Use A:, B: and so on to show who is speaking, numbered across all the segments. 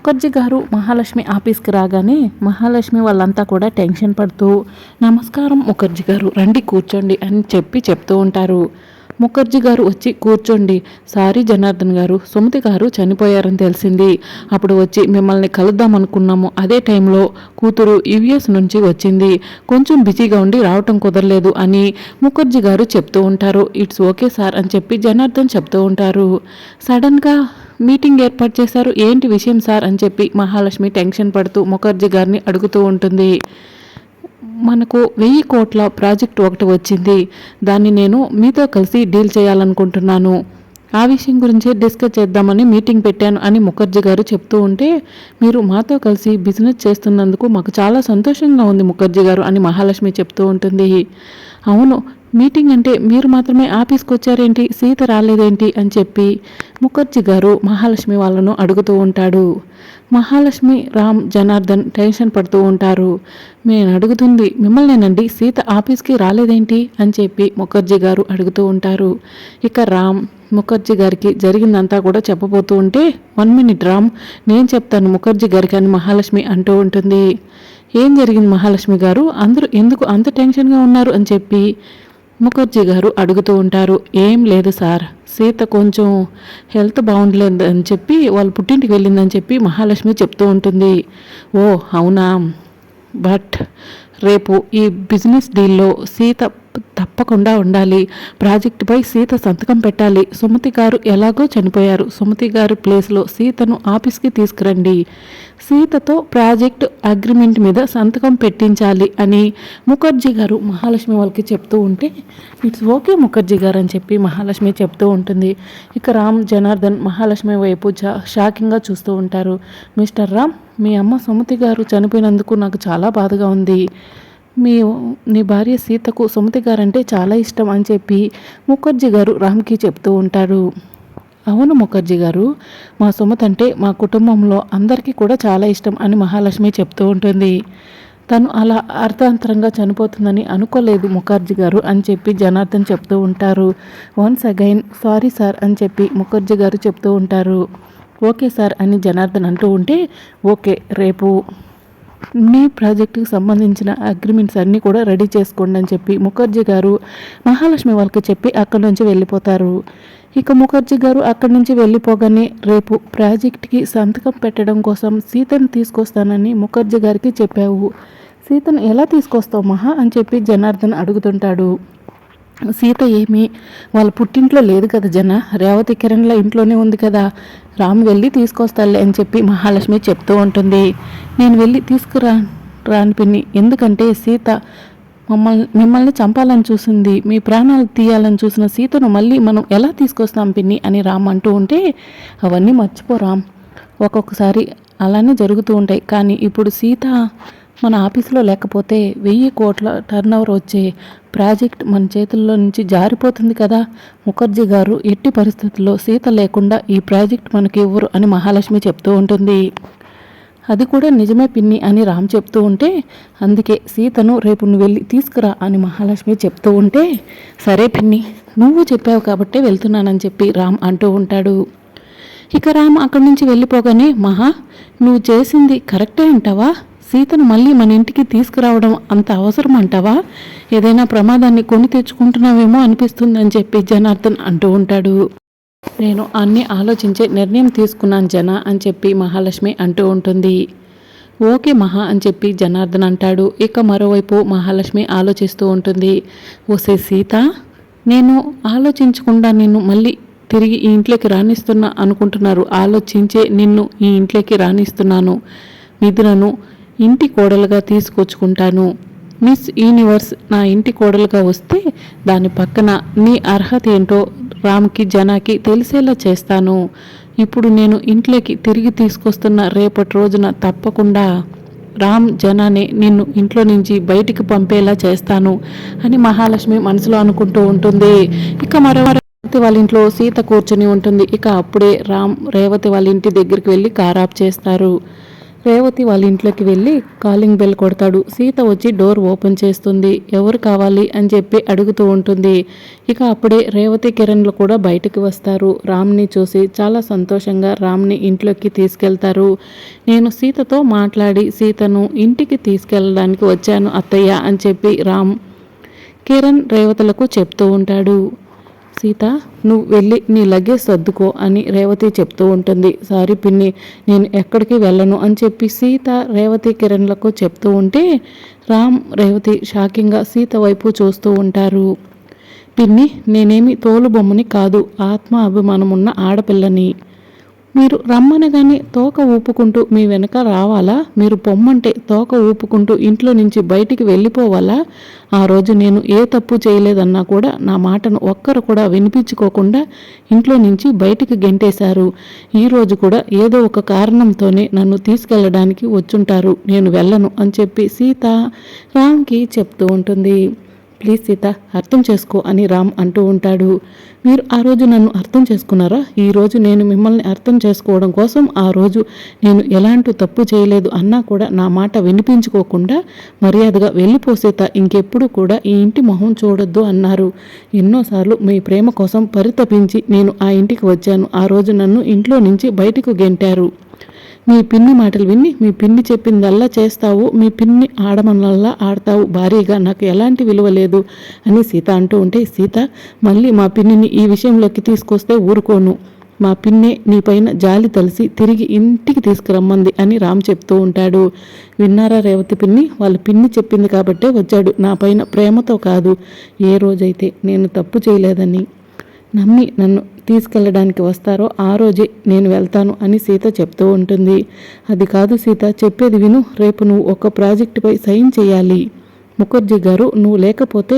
A: ముఖర్జీ గారు మహాలక్ష్మి ఆఫీస్కి రాగానే మహాలక్ష్మి వాళ్ళంతా కూడా టెన్షన్ పడుతూ నమస్కారం ముఖర్జీ గారు రండి కూర్చోండి అని చెప్పి చెప్తూ ఉంటారు. ముఖర్జీ గారు వచ్చి కూర్చోండి సారీ జనార్దన్ గారు సుమతి గారు చనిపోయారని తెలిసింది. అప్పుడు వచ్చి మిమ్మల్ని కలుద్దాం అనుకున్నాము. అదే టైంలో కూతురు యుఎస్ నుంచి వచ్చింది. కొంచెం బిజీగా ఉండి రావటం కుదరలేదు అని ముఖర్జీ గారు చెప్తూ ఉంటారు. ఇట్స్ ఓకే సార్ అని చెప్పి జనార్దన్ చెప్తూ ఉంటారు. సడన్గా మీటింగ్ ఏర్పాటు చేశారు. ఏంటి విషయం సార్? అని చెప్పి మహాలక్ష్మి టెన్షన్ పడుతూ ముఖర్జీ గారిని అడుగుతూ ఉంటుంది. మనకు వెయ్యి కోట్ల ప్రాజెక్ట్ ఒకటి వచ్చింది. దాన్ని నేను మీతో కలిసి డీల్ చేయాలనుకుంటున్నాను. ఆ విషయం గురించి డిస్కస్ చేద్దామని మీటింగ్ పెట్టాను అని ముఖర్జీ గారు చెప్తూ ఉంటే మీరు మాతో కలిసి బిజినెస్ చేస్తున్నందుకు మాకు చాలా సంతోషంగా ఉంది ముఖర్జీ గారు అని మహాలక్ష్మి చెప్తూ ఉంటుంది. అవును మీటింగ్ అంటే మీరు మాత్రమే ఆఫీస్కి వచ్చారేంటి సీత రాలేదేంటి అని చెప్పి ముఖర్జీ గారు మహాలక్ష్మి వాళ్ళను అడుగుతూ ఉంటాడు. మహాలక్ష్మి రామ్ జనార్దన్ టెన్షన్ పడుతూ ఉంటారు. నేను అడుగుతుంది మిమ్మల్నేనండి సీత ఆఫీస్కి రాలేదేంటి? అని చెప్పి ముఖర్జీ గారు అడుగుతూ ఉంటారు. ఇక రామ్ ముఖర్జీ గారికి జరిగిందంతా కూడా చెప్పబోతూ ఉంటే వన్ మినిట్ రామ్ నేను చెప్తాను ముఖర్జీ గారికి అని మహాలక్ష్మి అంటూ ఉంటుంది. ఏం జరిగింది మహాలక్ష్మి గారు? అందరూ ఎందుకు అంత టెన్షన్గా ఉన్నారు? అని చెప్పి ముఖర్జీ గారు అడుగుతూ ఉంటారు. ఏం లేదు సార్ సీత కొంచెం హెల్త్ బాగుండలేదు అని చెప్పి వాళ్ళు పుట్టింటికి వెళ్ళిందని చెప్పి మహాలక్ష్మి చెప్తూ ఉంటుంది. ఓ అవునా? బట్ రేపు ఈ బిజినెస్ డీల్లో సీత తప్పకుండా ఉండాలి. ప్రాజెక్టుపై సీత సంతకం పెట్టాలి. సుమతి గారు ఎలాగో చనిపోయారు. సుమతి గారి ప్లేస్లో సీతను ఆఫీస్కి తీసుకురండి. సీతతో ప్రాజెక్ట్ అగ్రిమెంట్ మీద సంతకం పెట్టించాలి అని ముఖర్జీ గారు మహాలక్ష్మి వాళ్ళకి చెప్తూ ఉంటే ఇట్స్ ఓకే ముఖర్జీ గారు అని చెప్పి మహాలక్ష్మి చెప్తూ ఉంటుంది. ఇక రామ్ జనార్దన్ మహాలక్ష్మి వైపు షాకింగ్గా చూస్తూ ఉంటారు. మిస్టర్ రామ్ మీ అమ్మ సుమతి గారు చనిపోయినందుకు నాకు చాలా బాధగా ఉంది. మీ నీ భార్య సీతకు సుమతి గారంటే చాలా ఇష్టం అని చెప్పి ముఖర్జీ గారు రామ్కి చెప్తూ ఉంటారు. అవును ముఖర్జీ గారు మా సుమతి అంటే మా కుటుంబంలో అందరికీ కూడా చాలా ఇష్టం అని మహాలక్ష్మి చెప్తూ ఉంటుంది. తను అలా అర్థాంతరంగా చనిపోతుందని అనుకోలేదు ముఖర్జీ గారు అని చెప్పి జనార్దన్ చెప్తూ ఉంటారు. వన్స్ అగైన్ సారీ సార్ అని చెప్పి ముఖర్జీ గారు చెప్తూ ఉంటారు. ఓకే సార్ అని జనార్దన్ అంటూ ఉంటే ఓకే రేపు. మీ ప్రాజెక్టుకి సంబంధించిన అగ్రిమెంట్స్ అన్నీ కూడా రెడీ చేసుకోండి అని చెప్పి ముఖర్జీ గారు మహాలక్ష్మి వాళ్ళకి చెప్పి అక్కడి నుంచి వెళ్ళిపోతారు. ఇక ముఖర్జీ గారు అక్కడి నుంచి వెళ్ళిపోగానే రేపు ప్రాజెక్ట్కి సంతకం పెట్టడం కోసం సీతను తీసుకొస్తానని ముఖర్జీ గారికి చెప్పావు. సీతను ఎలా తీసుకొస్తావు మహా అని చెప్పి జనార్దన్ అడుగుతుంటాడు. సీత ఏమి? వాళ్ళ పుట్టింట్లో లేదు కదా జన. రేవతి కిరణ్ల ఇంట్లోనే ఉంది కదా. రామ్ వెళ్ళి తీసుకొస్తాలే అని చెప్పి మహాలక్ష్మి చెప్తూ ఉంటుంది. నేను వెళ్ళి తీసుకురా రాని పిన్ని. ఎందుకంటే సీత మమ్మల్ని మిమ్మల్ని చంపాలని చూసింది. మీ ప్రాణాలు తీయాలని చూసిన సీతను మళ్ళీ మనం ఎలా తీసుకొస్తాం పిన్ని అని రామ్ అంటూ ఉంటే అవన్నీ మర్చిపోరాం ఒక్కొక్కసారి అలానే జరుగుతూ ఉంటాయి. కానీ ఇప్పుడు సీత మన ఆఫీసులో లేకపోతే వెయ్యి కోట్ల టర్న్ వచ్చే ప్రాజెక్ట్ మన చేతుల్లో నుంచి జారిపోతుంది కదా. ముఖర్జీ గారు ఎట్టి పరిస్థితుల్లో సీత లేకుండా ఈ ప్రాజెక్ట్ మనకి ఇవ్వరు అని మహాలక్ష్మి చెప్తూ ఉంటుంది. అది కూడా నిజమే పిన్ని అని రామ్ చెప్తూ ఉంటే అందుకే సీతను రేపు నువ్వు వెళ్ళి తీసుకురా అని మహాలక్ష్మి చెప్తూ ఉంటే సరే పిన్ని నువ్వు చెప్పావు కాబట్టే వెళ్తున్నానని చెప్పి రామ్ అంటూ ఉంటాడు. ఇక రామ్ అక్కడి నుంచి వెళ్ళిపోగానే మహా నువ్వు చేసింది కరెక్టే అంటావా? సీతను మళ్ళీ మన ఇంటికి తీసుకురావడం అంత అవసరం అంటావా? ఏదైనా ప్రమాదాన్ని కొని తెచ్చుకుంటున్నావేమో అనిపిస్తుందని చెప్పి జనార్దన్ అంటూ ఉంటాడు. నేను అన్నీ ఆలోచించే నిర్ణయం తీసుకున్నాను జన అని చెప్పి మహాలక్ష్మి అంటూ ఉంటుంది. ఓకే మహా అని చెప్పి జనార్దన్ అంటాడు. ఇక మరోవైపు మహాలక్ష్మి ఆలోచిస్తూ ఉంటుంది. ఓసే సీత నేను ఆలోచించకుండా నిన్ను మళ్ళీ తిరిగి ఈ ఇంట్లోకి రాణిస్తున్నా అనుకుంటున్నారు. ఆలోచించే నిన్ను ఈ ఇంట్లోకి రాణిస్తున్నాను మిథునను ఇంటి కోడలుగా తీసుకొచ్చుకుంటాను. మిస్ యూనివర్స్ నా ఇంటి కోడలుగా వస్తే దాని పక్కన నీ అర్హత ఏంటో రామ్కి జనాకి తెలిసేలా చేస్తాను. ఇప్పుడు నేను ఇంట్లోకి తిరిగి తీసుకొస్తున్న రేపటి రోజున తప్పకుండా రామ్ జనానే నిన్ను ఇంట్లో నుంచి బయటికి పంపేలా చేస్తాను అని మహాలక్ష్మి మనసులో అనుకుంటూ ఉంటుంది. ఇక మరో రేవతి వాళ్ళ ఇంట్లో సీత కూర్చుని ఉంటుంది. ఇక అప్పుడే రామ్ రేవతి వాళ్ళ ఇంటి దగ్గరికి వెళ్ళి కారాప్ చేస్తారు. రేవతి వాళ్ళ ఇంట్లోకి వెళ్ళి కాలింగ్ బెల్ కొడతాడు. సీత వచ్చి డోర్ ఓపెన్ చేస్తుంది. ఎవరు కావాలి అని చెప్పి అడుగుతూ ఉంటుంది. ఇక అప్పుడే రేవతి కిరణ్లు కూడా బయటకు వస్తారు. రామ్ని చూసి చాలా సంతోషంగా రామ్ని ఇంట్లోకి తీసుకెళ్తారు. నేను సీతతో మాట్లాడి సీతను ఇంటికి తీసుకెళ్ళడానికి వచ్చాను అత్తయ్య అని చెప్పి రామ్ కిరణ్ రేవతులకు చెప్తూ ఉంటాడు. సీత నువ్వు వెళ్ళి నీ లగేజ్ సర్దుకో అని రేవతి చెప్తూ ఉంటుంది. సారీ పిన్ని నేను ఎక్కడికి వెళ్ళను అని చెప్పి సీత రేవతి కిరణ్లకు చెప్తూ ఉంటే రామ్ రేవతి షాకింగ్గా సీత వైపు చూస్తూ ఉంటారు. పిన్ని నేనేమి తోలు బొమ్మని కాదు ఆత్మ అభిమానం ఉన్న ఆడపిల్లని. మీరు రమ్మనగానే తోక ఊపుకుంటూ మీ వెనక రావాలా? మీరు పొమ్మంటే తోక ఊపుకుంటూ ఇంట్లో నుంచి బయటికి వెళ్ళిపోవాలా? ఆ రోజు నేను ఏ తప్పు చేయలేదన్నా కూడా నా మాటను ఒక్కరు కూడా వినిపించుకోకుండా ఇంట్లో నుంచి బయటికి గెంటేశారు. ఈరోజు కూడా ఏదో ఒక కారణంతోనే నన్ను తీసుకెళ్ళడానికి వచ్చుంటారు. నేను వెళ్ళను అని చెప్పి సీత రామ్కి చెప్తూ ఉంటుంది. ప్లీజ్ సీత అర్థం చేసుకో అని రామ్ అంటూ ఉంటాడు. మీరు ఆ రోజు నన్ను అర్థం చేసుకున్నారా? ఈరోజు నేను మిమ్మల్ని అర్థం చేసుకోవడం కోసం ఆ రోజు నేను ఎలాంటి తప్పు చేయలేదు అన్నా కూడా నా మాట వినిపించుకోకుండా మర్యాదగా వెళ్ళిపో సీత ఇంకెప్పుడు కూడా ఈ ఇంటి మొహం చూడొద్దు అన్నారు. ఎన్నోసార్లు మీ ప్రేమ కోసం పరితపించి నేను ఆ ఇంటికి వచ్చాను. ఆ రోజు నన్ను ఇంట్లో నుంచి బయటకు గెంటారు. మీ పిన్ని మాటలు విని మీ పిన్ని చెప్పిందల్లా చేస్తావు మీ పిన్ని ఆడమనల్లా ఆడతావు భారీగా నాకు ఎలాంటి విలువ లేదు అని సీత అంటూ ఉంటే సీత మళ్ళీ మా పిన్నిని ఈ విషయంలోకి తీసుకొస్తే ఊరుకోను. మా పిన్నే నీపైన జాలి తలిసి తిరిగి ఇంటికి తీసుకురమ్మంది అని రామ్ చెప్తూ ఉంటాడు. విన్నారా రేవతి పిన్ని? వాళ్ళ పిన్ని చెప్పింది కాబట్టే వచ్చాడు. నా పైన ప్రేమతో కాదు. ఏ రోజైతే నేను తప్పు చేయలేదని నమ్మి నన్ను తీసుకెళ్ళడానికి వస్తారో ఆ రోజే నేను వెళ్తాను అని సీత చెప్తూ ఉంటుంది. అది కాదు సీత చెప్పేది విను. రేపు నువ్వు ఒక ప్రాజెక్టుపై సైన్ చేయాలి. ముఖర్జీ గారు నువ్వు లేకపోతే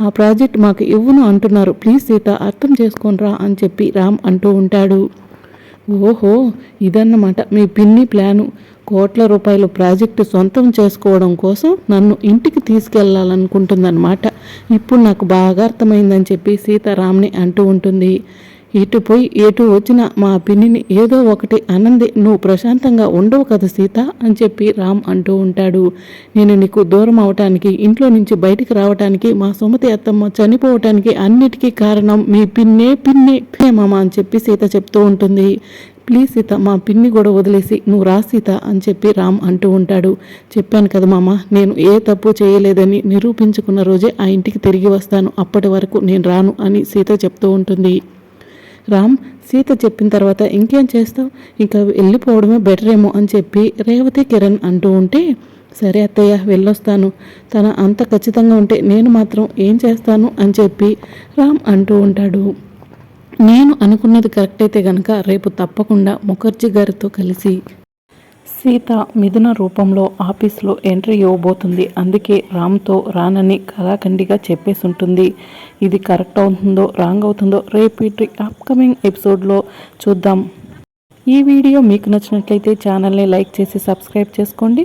A: ఆ ప్రాజెక్ట్ మాకు ఇవ్వను అంటున్నారు. ప్లీజ్ సీత అర్థం చేసుకోనరా అని చెప్పి రామ్ అంటూ ఉంటాడు. ఓహో ఇదన్నమాట మీ పిన్ని ప్లాను. కోట్ల రూపాయల ప్రాజెక్టు సొంతం చేసుకోవడం కోసం నన్ను ఇంటికి తీసుకెళ్ళాలనుకుంటుందన్నమాట. ఇప్పుడు నాకు బాగా అర్థమైందని చెప్పి సీతారాంని అంటూ ఉంటుంది. ఇటు పోయి ఎటు వచ్చిన మా పిన్నిని ఏదో ఒకటి అనంది నువ్వు ప్రశాంతంగా ఉండవు కదా సీత అని చెప్పి రామ్ అంటూ ఉంటాడు. నేను నీకు దూరం అవటానికి ఇంట్లో నుంచి బయటికి రావటానికి మా సుమతి అత్తమ్మ చనిపోవటానికి అన్నిటికీ కారణం మీ పిన్నే పిన్నే మామ అని చెప్పి సీత చెప్తూ ఉంటుంది. ప్లీజ్ సీత మా పిన్ని కూడా వదిలేసి నువ్వు రా సీత అని చెప్పి రామ్ అంటూ ఉంటాడు. చెప్పాను కదా మామ నేను ఏ తప్పు చేయలేదని నిరూపించుకున్న రోజే ఆ ఇంటికి తిరిగి వస్తాను. అప్పటి వరకు నేను రాను అని సీత చెప్తూ ఉంటుంది. రామ్ సీత చెప్పిన తర్వాత ఇంకేం చేస్తావు? ఇంకా వెళ్ళిపోవడమే బెటర్ ఏమో అని చెప్పి రేవతి కిరణ్ అంటూ ఉంటే సరే అత్తయ్య వెళ్ళొస్తాను. తన అంత ఖచ్చితంగా ఉంటే నేను మాత్రం ఏం చేస్తాను అని చెప్పి రామ్ అంటూ ఉంటాడు. నేను అనుకున్నది కరెక్ట్ అయితే గనక రేపు తప్పకుండా ముఖర్జీ గారితో కలిసి సీత మిథున రూపంలో ఆఫీస్లో ఎంట్రీ ఇవ్వబోతుంది. అందుకే రామ్తో రానని కళాఖండిగా చెప్పేసి ఉంటుంది ఇది కరెక్ట్ అవుతుందో రాంగ్ అవుతుందో రేపు అప్కమింగ్ ఎపిసోడ్లో చూద్దాం. ఈ వీడియో మీకు నచ్చినట్లయితే ఛానల్ని లైక్ చేసి సబ్స్క్రైబ్ చేసుకోండి.